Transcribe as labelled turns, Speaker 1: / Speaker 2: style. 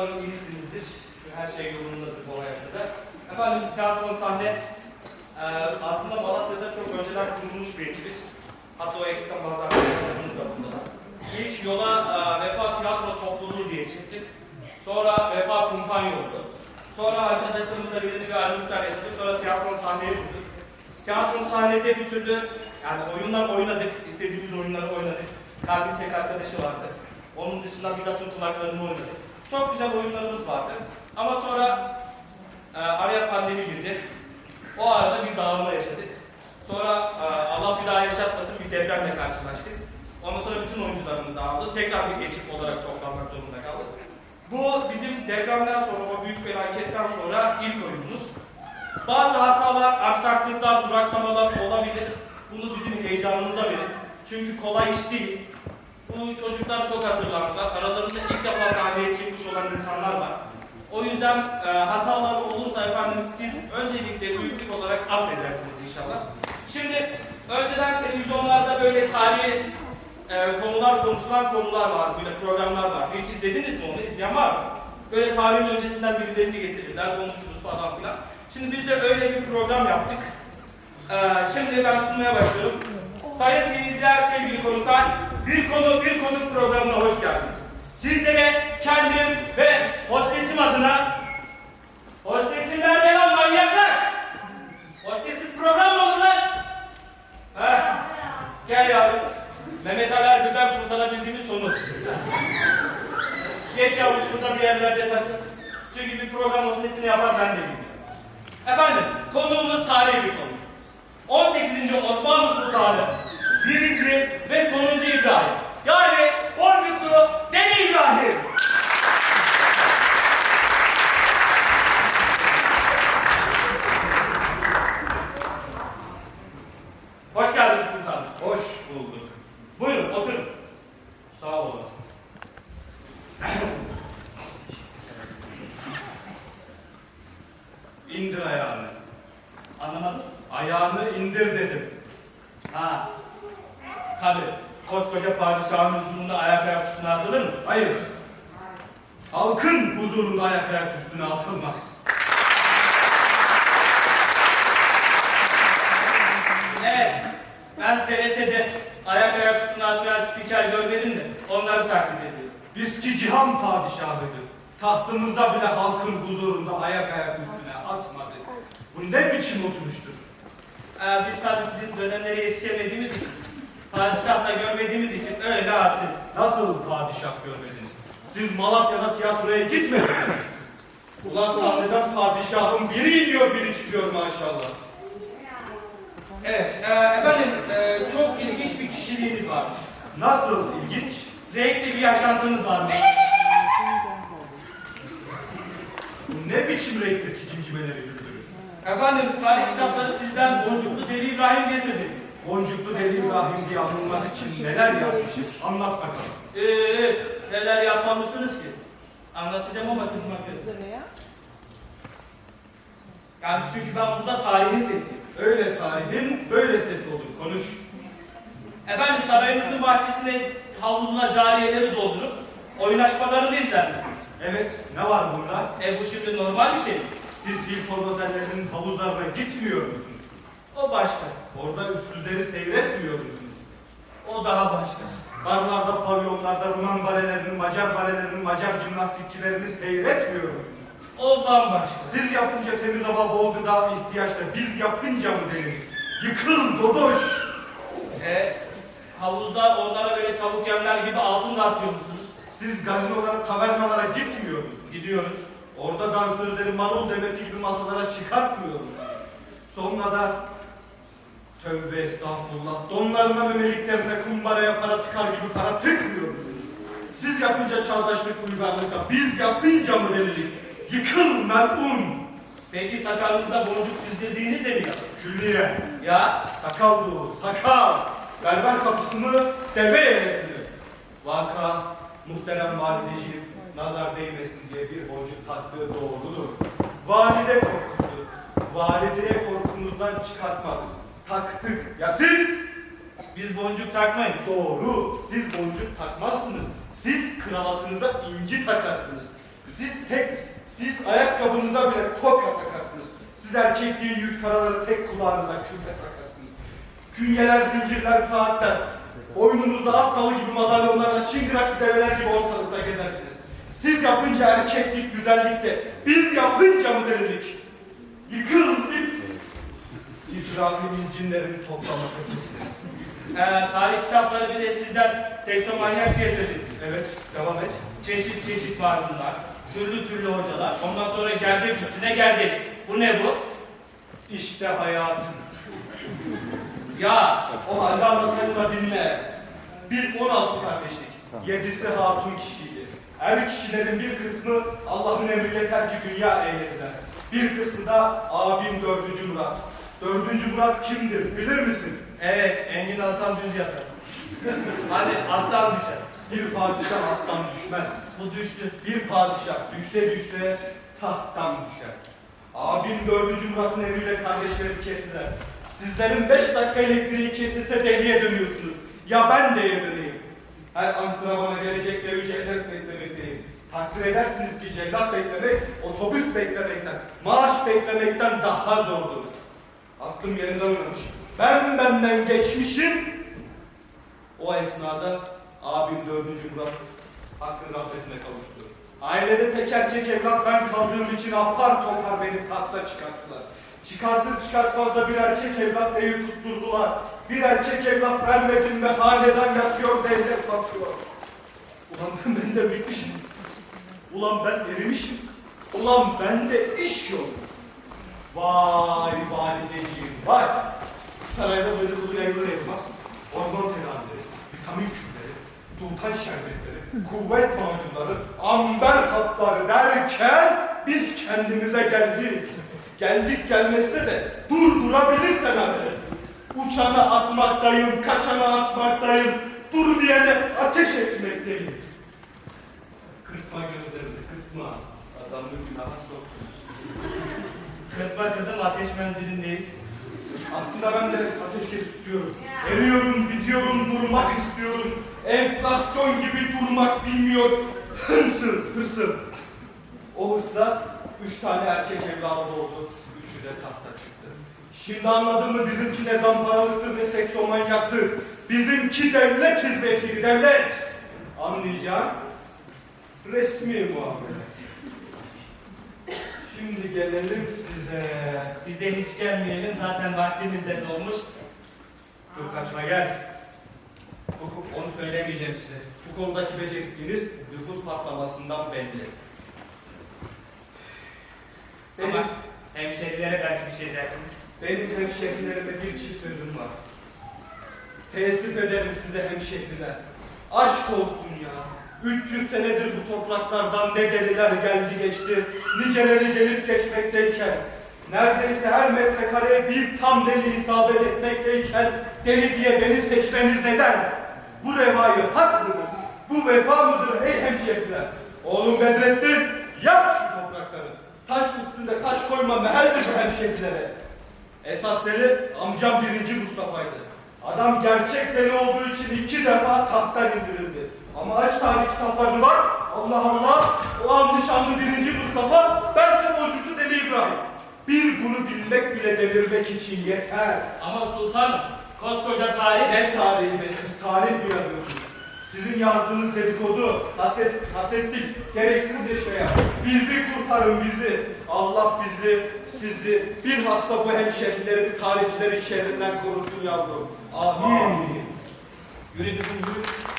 Speaker 1: Umarım iyisinizdir. Her şey yolundadır bu hayatta da. Efendim biz tiyatro sahne e, aslında Malatya'da çok önceden kurulmuş bir ekibiz. Hatta o ekipten bazı arkadaşlarımız da burada. İlk yola e, Vefa Tiyatro Topluluğu diye çıktık. Sonra Vefa Kumpanya oldu. Sonra arkadaşlarımızla belirli bir ayrılıklar yaşadık. Sonra tiyatro sahneyi kurduk. Tiyatro sahnede bir türlü yani oyunlar oynadık. istediğimiz oyunları oynadık. Kalbin tek arkadaşı vardı. Onun dışında Midas'ın kulaklarını oynadık. Çok güzel oyunlarımız vardı. Ama sonra e, araya pandemi girdi. O arada bir dağılma yaşadık. Sonra e, Allah bir daha yaşatmasın bir depremle karşılaştık. Ondan sonra bütün oyuncularımız dağıldı. Tekrar bir ekip olarak toplanmak zorunda kaldık. Bu bizim depremden sonra, o büyük felaketten sonra ilk oyunumuz. Bazı hatalar, aksaklıklar, duraksamalar olabilir. Bunu bizim heyecanımıza verin. Çünkü kolay iş değil. Bu çocuklar çok hazırlandılar. Aralarında ilk defa sahneye çıkmış olan insanlar var. O yüzden e, hataları olursa efendim siz öncelikle büyüklük olarak affedersiniz inşallah. Şimdi önceden televizyonlarda böyle tarihi e, konular konuşulan konular var, böyle programlar var. Hiç izlediniz mi onu? İzleyen var mı? Böyle tarihin öncesinden birilerini getirirler, konuşuruz falan filan. Şimdi biz de öyle bir program yaptık. Ee, şimdi ben sunmaya başlıyorum. Sayın seyirciler, sevgili konuklar, bir konu bir konuk programına hoş geldiniz. Sizlere kendim ve hostesim adına Hostesim nerede lan manyaklar? Hostessiz program mı olur lan? Heh, gel yavrum. Mehmet Ali Erbil'den kurtarabildiğimiz sonu. Geç yavrum şurada bir yerlerde takıl. Çünkü bir program hostesini yapar ben de bilmiyorum. Efendim, konuğumuz tarihi bir konu. 18. Osmanlı Sultanı, 1. ve sonuncu İbrahim. Yani Boncuklu Deli İbrahim. Hoş geldiniz sultanım.
Speaker 2: Hoş bulduk.
Speaker 1: Buyurun oturun.
Speaker 2: Sağ olasın. İndir ayağını.
Speaker 1: Anlamadım.
Speaker 2: Ayağını indir dedim.
Speaker 1: Ha. Tabii. Koskoca padişahın huzurunda ayak ayak üstüne atılır mı?
Speaker 2: Hayır. Halkın huzurunda ayak ayak üstüne atılmaz.
Speaker 1: Evet. Ben TRT'de ayak ayak üstüne atlayan spiker görmedim de onları taklit ediyorum.
Speaker 2: Biz ki cihan padişahıydık. Tahtımızda bile halkın huzurunda ayak ayak üstüne atmadık. Bu ne biçim oturuştur?
Speaker 1: Ee, biz tabii sizin dönemlere yetişemediğimiz için, padişahla görmediğimiz için öyle attık.
Speaker 2: Nasıl padişah görmediniz? Siz Malatya'da tiyatroya gitmediniz? Ulan sahneden padişahın biri iniyor biri çıkıyor maşallah.
Speaker 1: Evet, e, efendim e, çok ilginç bir kişiliğiniz varmış.
Speaker 2: Nasıl ilginç?
Speaker 1: Renkli bir yaşantınız varmış.
Speaker 2: Ne biçim renkli kicincemeleri güldürür?
Speaker 1: Efendim tarih kitapları sizden Boncuklu Deli İbrahim diye söz ediyor.
Speaker 2: Boncuklu Deli İbrahim diye anılmak için neler yapmışız? Anlat bakalım.
Speaker 1: Ee, neler yapmamışsınız ki? Anlatacağım ama kızmak yok. Yani çünkü ben burada tarihin sesiyim.
Speaker 2: Öyle tarihin böyle ses olur. Konuş.
Speaker 1: Efendim sarayınızın bahçesine havuzuna cariyeleri doldurup oynaşmalarını izler misiniz?
Speaker 2: Evet, ne var burada?
Speaker 1: E bu şimdi normal bir şey.
Speaker 2: Siz Hilton otellerinin havuzlarına gitmiyor musunuz?
Speaker 1: O başka.
Speaker 2: Orada üstsüzleri seyretmiyor musunuz?
Speaker 1: O daha başka.
Speaker 2: Barlarda, pavyonlarda Ruman balelerinin, Macar balelerinin, Macar jimnastikçilerini seyretmiyor musunuz?
Speaker 1: O bambaşka.
Speaker 2: Siz yapınca temiz hava, bol gıda ihtiyaçta, biz yapınca mı denir? Yıkıl dodoş!
Speaker 1: E havuzda onlara böyle tavuk yemler gibi altın da atıyor musunuz?
Speaker 2: Siz gazinolara, tavernalara gitmiyor musunuz?
Speaker 1: Gidiyoruz.
Speaker 2: Orada dansözleri marul demeti gibi masalara çıkartmıyor musunuz? Sonra da tövbe estağfurullah donlarına memeliklerine kumbaraya para tıkar gibi para tıkmıyor musunuz? Siz yapınca çağdaşlık uygarlıkta, biz yapınca mı delilik? Yıkıl melun!
Speaker 1: Peki sakalınıza boncuk dizdirdiğiniz de mi yapın?
Speaker 2: Külliye,
Speaker 1: Ya
Speaker 2: sakal dolu, sakal! Berber kapısını, deve yelesini. Vaka, muhterem valideciğim, nazar değmesin diye bir boncuk taktığı doğrudur. Valide korkusu, valideye korkumuzdan çıkartmadık. Taktık. Ya siz?
Speaker 1: biz boncuk takmayız.
Speaker 2: Doğru. Siz boncuk takmazsınız. Siz kravatınıza inci takarsınız. Siz tek, siz ayakkabınıza bile toka takarsınız. Siz erkekliğin yüz karaları tek kulağınıza küpe takarsınız. Künyeler, zincirler, kağıtlar. Boynunuzda at dalı gibi madalyonlarla çıngıraklı develer gibi ortalıkta gezersiniz. Siz yapınca erkeklik, güzellikte. Biz yapınca mı delilik? Yıkıl, yık. İbrahim'in cinlerini toplama kötüsü.
Speaker 1: Ee, tarih kitapları bir de sizden seksomanyak söz ettim.
Speaker 2: Evet, devam et.
Speaker 1: Çeşit çeşit macunlar, türlü türlü hocalar. Ondan sonra gelecek üstüne gelecek. Bu ne bu?
Speaker 2: İşte hayatın.
Speaker 1: Ya
Speaker 2: O halde anlatayım dinle. Biz 16 kardeşlik. Yedisi hatun kişiydi. Er kişilerin bir kısmı Allah'ın emriyle tercih dünya eylediler. Bir kısmı da abim dördüncü Murat. Dördüncü Murat kimdir bilir misin?
Speaker 1: evet Engin Altan düz yatar. Hadi attan düşer.
Speaker 2: Bir padişah attan düşmez.
Speaker 1: Bu düştü.
Speaker 2: Bir padişah düşse düşse tahttan düşer. Abim dördüncü Murat'ın emriyle kardeşleri kestiler. Sizlerin beş dakika elektriği kesilse deliye dönüyorsunuz. Ya ben de döneyim. Her antrenmana gelecek ve ücretler beklemekteyim. Takdir edersiniz ki cellat beklemek, otobüs beklemekten, maaş beklemekten daha zordur. Aklım yerinde oynamış. Ben benden geçmişim. O esnada abim dördüncü Murat hakkın rahmetine kavuştu. Ailede tek erkek evlat ben kaldığım için apar topar beni tahta çıkarttılar. Çıkartır çıkartmaz da bir erkek evlat evi tutturdular. Bir erkek evlat vermedim ve haneden yatıyor devlet basıyor. Ulan ben de bitmişim. Ulan ben erimişim. Ulan bende iş yok. Vay valideciğim vay. Sarayda böyle ulu yayılır elmas, orman tedavileri, vitamin küpleri, sultan şerbetleri, kuvvet macunları, amber hatları derken biz kendimize geldik. Geldik gelmesine de durdurabilirsen artık. Uçana atmaktayım, kaçana atmaktayım, dur diyene ateş istiyorum. Eriyorum, bitiyorum, durmak istiyorum. Enflasyon gibi durmak bilmiyor. Hırsın, hırsım. O hırsla üç tane erkek evladı oldu. Üçü de tahta çıktı. Şimdi anladın mı bizimki ne zamparalıktır ne seksomanyaktır. Bizimki devlet hizmetiydi, devlet. Anlayacağın resmi muamele. Şimdi gelelim size.
Speaker 1: Bize hiç gelmeyelim zaten vaktimiz de dolmuş.
Speaker 2: Dur kaçma gel. Hukuk onu söylemeyeceğim size. Bu konudaki becerikleriniz nüfus patlamasından belli. Benim,
Speaker 1: Ama hemşerilere belki bir şey dersiniz.
Speaker 2: benim hemşehrilerime bir çift sözüm var. Teessüf ederim size hemşehriler. Aşk olsun ya. 300 senedir bu topraklardan ne deliler geldi geçti, niceleri gelip geçmekteyken, neredeyse her metrekareye bir tam deli isabet etmekteyken, deli diye beni seçmeniz neden? Bu revayı hak mıdır? Bu vefa mıdır ey hemşehriler? Oğlum Bedrettin, yak şu toprakları. Taş üstünde taş koyma meheldir bu hemşehrilere. Esas deli amcam birinci Mustafa'ydı. Adam gerçek deli olduğu için iki defa tahttan indirildi. Ama aç tarih kitaplarını bak. Allah Allah. O anlı şanlı birinci Mustafa, bense boncuklu deli İbrahim. Bir bunu bilmek bile delirmek için yeter.
Speaker 1: Ama sultanım koskoca tarih
Speaker 2: Ne tarihi be siz tarih mi yazıyorsunuz? Sizin yazdığınız dedikodu, haset, hasetlik, gereksiz bir şey. Bizi kurtarın bizi. Allah bizi, sizi, bir hasta bu hemşehrileri, tarihçileri şerrinden korusun yavrum.
Speaker 1: Amin. Yürü kızım yürü.